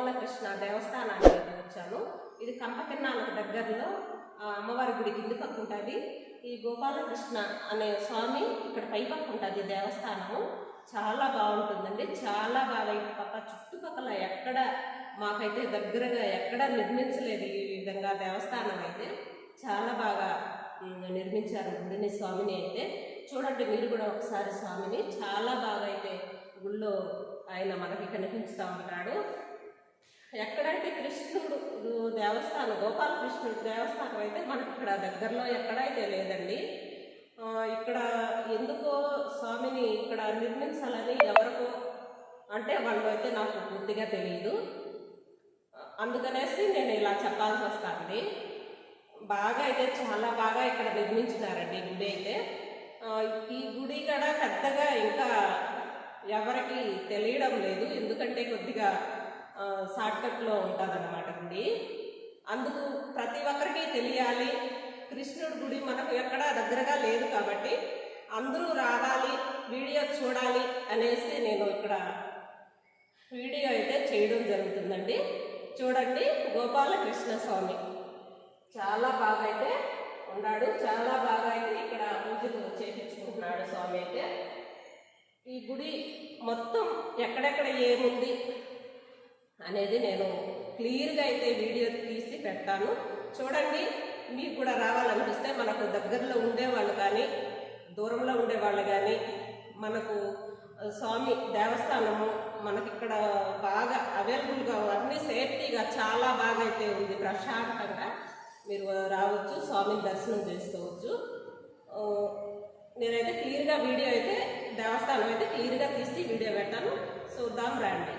గోపాలకృష్ణ దేవస్థానానికి అయితే వచ్చాను. ఇది కంపకిన్నాలకు దగ్గరలో అమ్మవారి గుడి కింది పక్క ఉంటుంది ఈ గోపాలకృష్ణ అనే స్వామి ఇక్కడ పై పక్క ఉంటుంది దేవస్థానము. చాలా బాగుంటుందండి. చాలా బాగా ఇటు పక్క చుట్టుపక్కల ఎక్కడ మాకైతే దగ్గరగా ఎక్కడ నిర్మించలేదు ఈ విధంగా దేవస్థానం అయితే చాలా బాగా నిర్మించారు గుడిని స్వామిని అయితే. చూడండి మీరు కూడా ఒకసారి స్వామిని. చాలా బాగా అయితే గుళ్ళో ఆయన మనకి కనిపిస్తూ ఉంటాడు. ఎక్కడైతే కృష్ణుడు దేవస్థానం గోపాలకృష్ణుడు దేవస్థానం అయితే మనకి ఇక్కడ దగ్గరలో ఎక్కడైతే లేదండి ఇక్కడ ఎందుకో స్వామిని ఇక్కడ నిర్మించాలని ఎవరికో అంటే వాళ్ళు అయితే నాకు పూర్తిగా తెలియదు అందుకనేసి నేను ఇలా చెప్పాల్సి వస్తుంది బాగా అయితే చాలా బాగా ఇక్కడ నిర్మించినారండి గుడి అయితే. ఈ గుడి కూడా పెద్దగా ఇంకా ఎవరికి తెలియడం లేదు. ఎందుకంటే కొద్దిగా షార్ట్కట్లో ఉంటుందన్నమాట గుడి. అందుకు ప్రతి ఒక్కరికి తెలియాలి కృష్ణుడి గుడి మనకు ఎక్కడ దగ్గరగా లేదు కాబట్టి అందరూ రావాలి వీడియో చూడాలి అనేసి నేను ఇక్కడ వీడియో అయితే చేయడం జరుగుతుందండి. చూడండి గోపాలకృష్ణ స్వామి చాలా బాగా అయితే ఉన్నాడు చాలా బాగా అయితే ఇక్కడ పూజలు చేపించుకుంటున్నాడు స్వామి అయితే. ఈ గుడి మొత్తం ఎక్కడెక్కడ ఏముంది అనేది నేను క్లియర్గా అయితే వీడియో తీసి పెడతాను. చూడండి మీకు కూడా రావాలనిపిస్తే మనకు దగ్గరలో ఉండేవాళ్ళు కానీ దూరంలో ఉండేవాళ్ళు కానీ మనకు స్వామి దేవస్థానము మనకి ఇక్కడ బాగా అవైలబుల్గా అన్ని సేఫ్టీగా చాలా బాగా అయితే ఉంది. ప్రశాంతంగా మీరు రావచ్చు స్వామిని దర్శనం చేసుకోవచ్చు. నేనైతే క్లియర్గా వీడియో అయితే దేవస్థానం అయితే క్లియర్గా తీసి వీడియో పెట్టాను చూద్దాం రండి.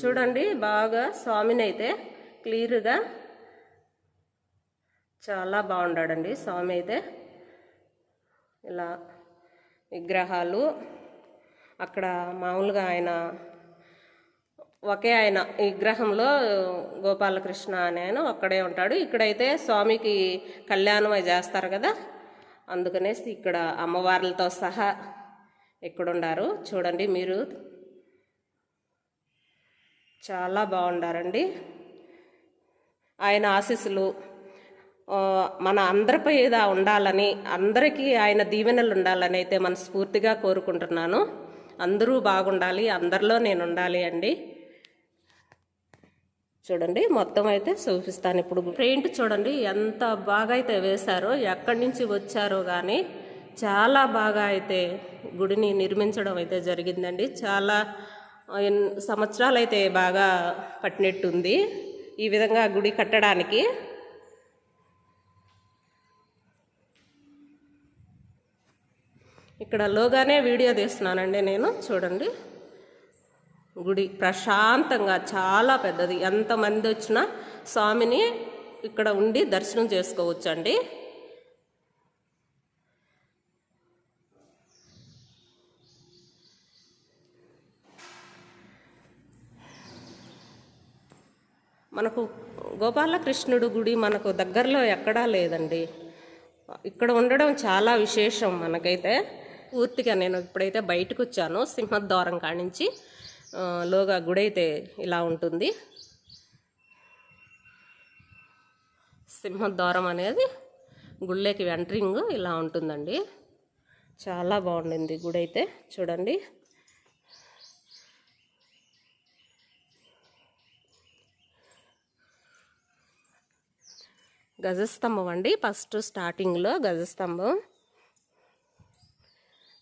చూడండి బాగా స్వామిని అయితే క్లియర్గా చాలా బాగున్నాడండి స్వామి అయితే ఇలా విగ్రహాలు అక్కడ మామూలుగా ఆయన ఒకే ఆయన విగ్రహంలో గోపాలకృష్ణ అనే ఆయన ఒక్కడే ఉంటాడు. ఇక్కడైతే స్వామికి కళ్యాణం అవి చేస్తారు కదా. అందుకనేసి ఇక్కడ అమ్మవార్లతో సహా ఇక్కడుండారు. చూడండి మీరు చాలా బాగుండారండి. ఆయన ఆశీస్సులు మన అందరిపై ఏదో ఉండాలని అందరికీ ఆయన దీవెనలు ఉండాలని అయితే మనస్ఫూర్తిగా కోరుకుంటున్నాను. అందరూ బాగుండాలి అందరిలో నేను ఉండాలి అండి. చూడండి మొత్తం అయితే చూపిస్తాను ఇప్పుడు. పెయింట్ చూడండి ఎంత బాగా అయితే వేశారో ఎక్కడి నుంచి వచ్చారో కానీ చాలా బాగా అయితే గుడిని నిర్మించడం అయితే జరిగిందండి. చాలా ఆ, సంవత్సరాలు అయితే బాగా పట్టినట్టుంది. ఈ విధంగా గుడి కట్టడానికి. ఇక్కడ లోగానే వీడియో తీస్తున్నానండి నేను చూడండి. గుడి ప్రశాంతంగా చాలా పెద్దది. ఎంతమంది వచ్చినా స్వామిని ఇక్కడ ఉండి దర్శనం చేసుకోవచ్చండి. మనకు గోపాలకృష్ణుడు గుడి మనకు దగ్గరలో ఎక్కడా లేదండి. ఇక్కడ ఉండడం చాలా విశేషం మనకైతే. పూర్తిగా నేను ఇప్పుడైతే బయటకు వచ్చాను. సింహద్వారం కానించి లోగా గుడి అయితే ఇలా ఉంటుంది. సింహద్వారం అనేది గుళ్ళకి ఎంట్రింగ్ ఇలా ఉంటుందండి. చాలా బాగుండింది గుడి అయితే. చూడండి. గజస్తంభం అండి ఫస్ట్ స్టార్టింగ్లో గజస్తంభం.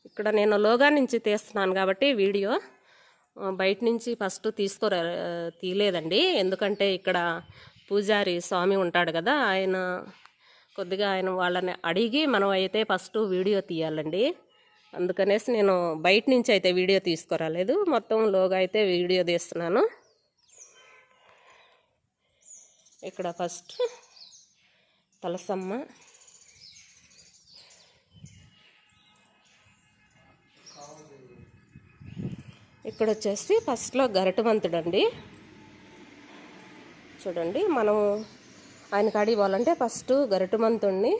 ఇక్కడ నేను లోగా నుంచి తీస్తున్నాను కాబట్టి వీడియో. బయట నుంచి ఫస్ట్ తీసుకో తీయలేదండి. ఎందుకంటే ఇక్కడ పూజారి స్వామి ఉంటాడు కదా ఆయన కొద్దిగా ఆయన వాళ్ళని అడిగి మనం అయితే ఫస్ట్ వీడియో తీయాలండి. అందుకనేసి నేను బయట నుంచి అయితే వీడియో తీసుకురాలేదు. మొత్తం లోగా అయితే వీడియో తీస్తున్నాను. ఇక్కడ ఫస్ట్ తలసమ్మ. ఇక్కడ వచ్చేసి ఫస్ట్లో గరటవంతుడు అండి చూడండి మనం ఆయన కాడికి పోవాలంటే ఫస్ట్ గరటమంతుడిని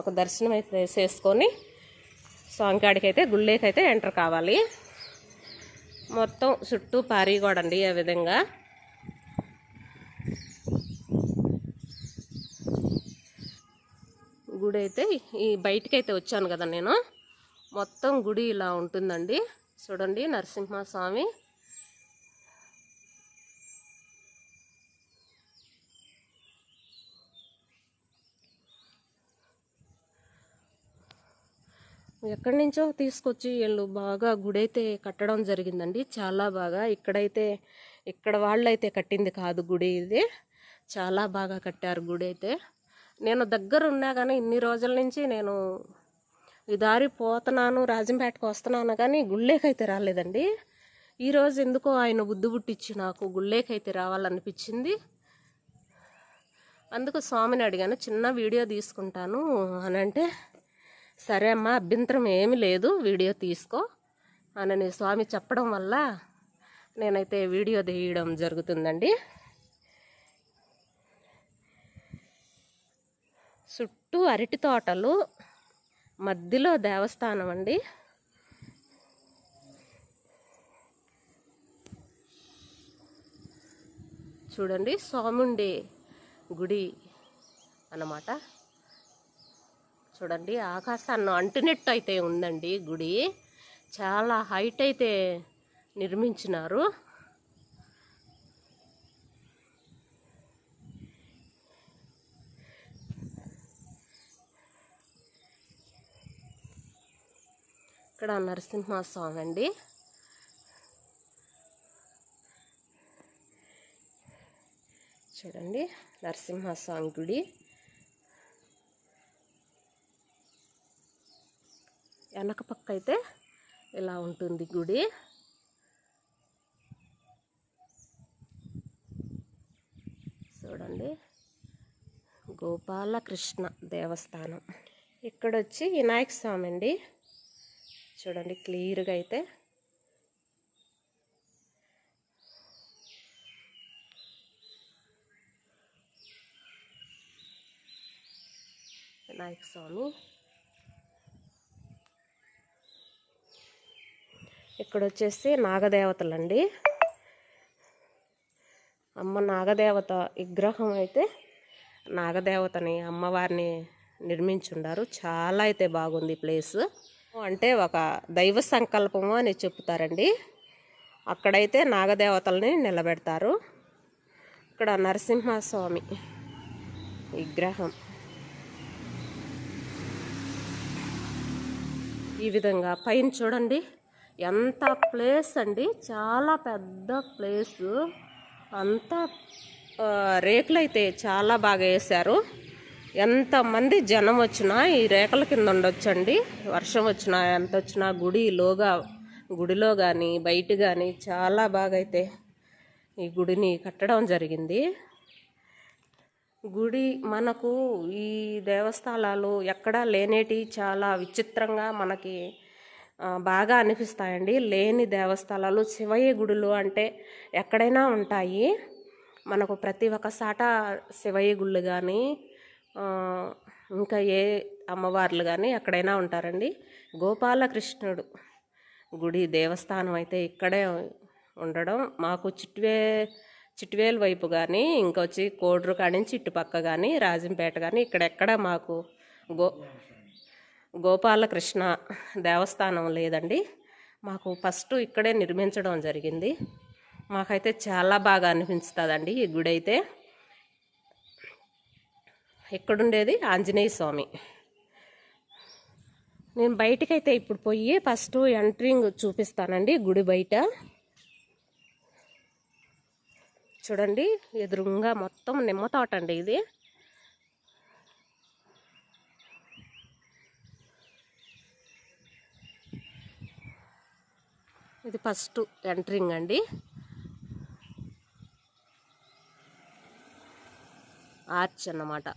ఒక దర్శనం అయితే చేసుకొని స్వామికాడికి అయితే గుళ్ళేకి అయితే ఎంటర్ కావాలి. మొత్తం చుట్టూ పారీ కూడా అండి ఆ విధంగా. గుడి అయితే ఈ బయటికి అయితే వచ్చాను కదా నేను. మొత్తం గుడి ఇలా ఉంటుందండి. చూడండి నరసింహస్వామి. ఎక్కడి నుంచో తీసుకొచ్చి వీళ్ళు బాగా గుడి అయితే కట్టడం జరిగిందండి. చాలా బాగా. ఇక్కడైతే ఇక్కడ వాళ్ళైతే కట్టింది కాదు గుడి ఇది. చాలా బాగా కట్టారు గుడి అయితే నేను దగ్గర ఉన్నా కానీ ఇన్ని రోజుల నుంచి నేను ఈ దారి పోతున్నాను రాజంపేటకు వస్తున్నాను కానీ గుళ్ళేకైతే రాలేదండి. ఈరోజు ఎందుకో ఆయన బుద్ధి పుట్టించి నాకు గుళ్ళేకైతే రావాలనిపించింది. అందుకు స్వామిని అడిగాను చిన్న వీడియో తీసుకుంటాను అని అంటే సరే అమ్మా అభ్యంతరం ఏమీ లేదు వీడియో తీసుకో అని స్వామి చెప్పడం వల్ల నేనైతే వీడియో తీయడం జరుగుతుందండి. చుట్టూ అరటి తోటలు మధ్యలో దేవస్థానం అండి. చూడండి సోముండి గుడి అన్నమాట. చూడండి ఆకాశాన్ని అంటినట్టు అయితే ఉందండి గుడి. చాలా హైట్ అయితే నిర్మించినారు. ఇక్కడ నరసింహస్వామి అండి. చూడండి నరసింహస్వామి గుడి. వెనక పక్క అయితే ఇలా ఉంటుంది గుడి. చూడండి గోపాలకృష్ణ దేవస్థానం. ఇక్కడ వచ్చి వినాయక స్వామి అండి. చూడండి క్లియర్గా అయితే. వినాయక స్వామి. ఇక్కడ వచ్చేసి నాగదేవతలండి. అమ్మ నాగదేవత విగ్రహం అయితే నాగదేవతని అమ్మవారిని నిర్మించుండారు. చాలా అయితే బాగుంది ప్లేస్. అంటే ఒక దైవ సంకల్పము అని చెప్తారండి. అక్కడైతే నాగదేవతల్ని నిలబెడతారు. ఇక్కడ నరసింహస్వామి విగ్రహం. ఈ విధంగా పైన చూడండి ఎంత ప్లేస్ అండి. చాలా పెద్ద ప్లేసు. అంతా రేకులైతే చాలా బాగా వేశారు. ఎంతమంది జనం వచ్చినా ఈ రేఖల కింద ఉండొచ్చండి. వర్షం వచ్చినా ఎంత వచ్చినా గుడిలోగా గుడిలో కానీ బయట కానీ చాలా బాగా అయితే ఈ గుడిని కట్టడం జరిగింది. గుడి మనకు ఈ దేవస్థానాలు ఎక్కడా లేనేటి చాలా విచిత్రంగా మనకి బాగా అనిపిస్తాయండి. లేని దేవస్థానాలు శివయ్య గుడులు అంటే ఎక్కడైనా ఉంటాయి. మనకు ప్రతి ఒక్క సాట శివయ్య గుళ్ళు కానీ ఇంకా ఏ అమ్మవార్లు కానీ ఎక్కడైనా ఉంటారండి. గోపాలకృష్ణుడు గుడి దేవస్థానం అయితే ఇక్కడే ఉండడం. మాకు చిట్వే చిట్వేలు వైపు కానీ ఇంకొచ్చి కోడ్రు కాడి నుంచి ఇటుపక్క కానీ రాజంపేట కానీ ఇక్కడెక్కడ మాకు గో గోపాలకృష్ణ దేవస్థానం లేదండి. మాకు ఫస్ట్ ఇక్కడే నిర్మించడం జరిగింది. మాకైతే చాలా బాగా అనిపిస్తుందండి ఈ గుడి అయితే ఎక్కడుండేది? ఆంజనేయ స్వామి. నేను బయటకైతే ఇప్పుడు పోయి ఫస్ట్ ఎంట్రింగ్ చూపిస్తానండి గుడి బయట. చూడండి ఎదురుగా మొత్తం నిమ్మ తోట అండి ఇది. ఇది ఫస్ట్ ఎంట్రింగ్ అండి. ఆర్చ్ అన్నమాట.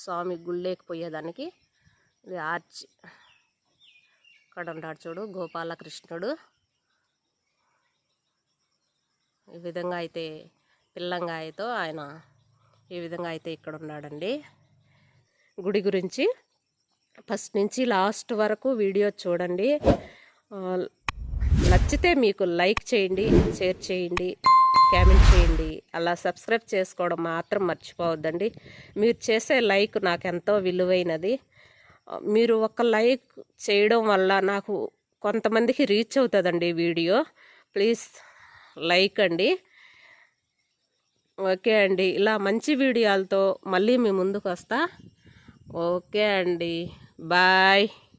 స్వామి గుళ్ళేకి పోయేదానికి. ఇది ఆర్చ్. ఇక్కడ ఉంటాడు చూడు గోపాలకృష్ణుడు. ఈ విధంగా అయితే పిల్లంగాయతో ఆయన ఈ విధంగా అయితే ఇక్కడ ఉన్నాడండి. గుడి గురించి ఫస్ట్ నుంచి లాస్ట్ వరకు వీడియో చూడండి. నచ్చితే మీకు లైక్ చేయండి షేర్ చేయండి. కామెంట్ చేయండి. అలా సబ్స్క్రైబ్ చేసుకోవడం మాత్రం మర్చిపోవద్దండి. మీరు చేసే లైక్ నాకు ఎంతో విలువైనది. మీరు ఒక లైక్ చేయడం వల్ల నాకు కొంతమందికి రీచ్ అవుతుందండి వీడియో. ప్లీజ్ లైక్ అండి. ఓకే అండి. ఇలా మంచి వీడియోలతో మళ్ళీ మీ ముందుకు వస్తా ఓకే అండి. బాయ్.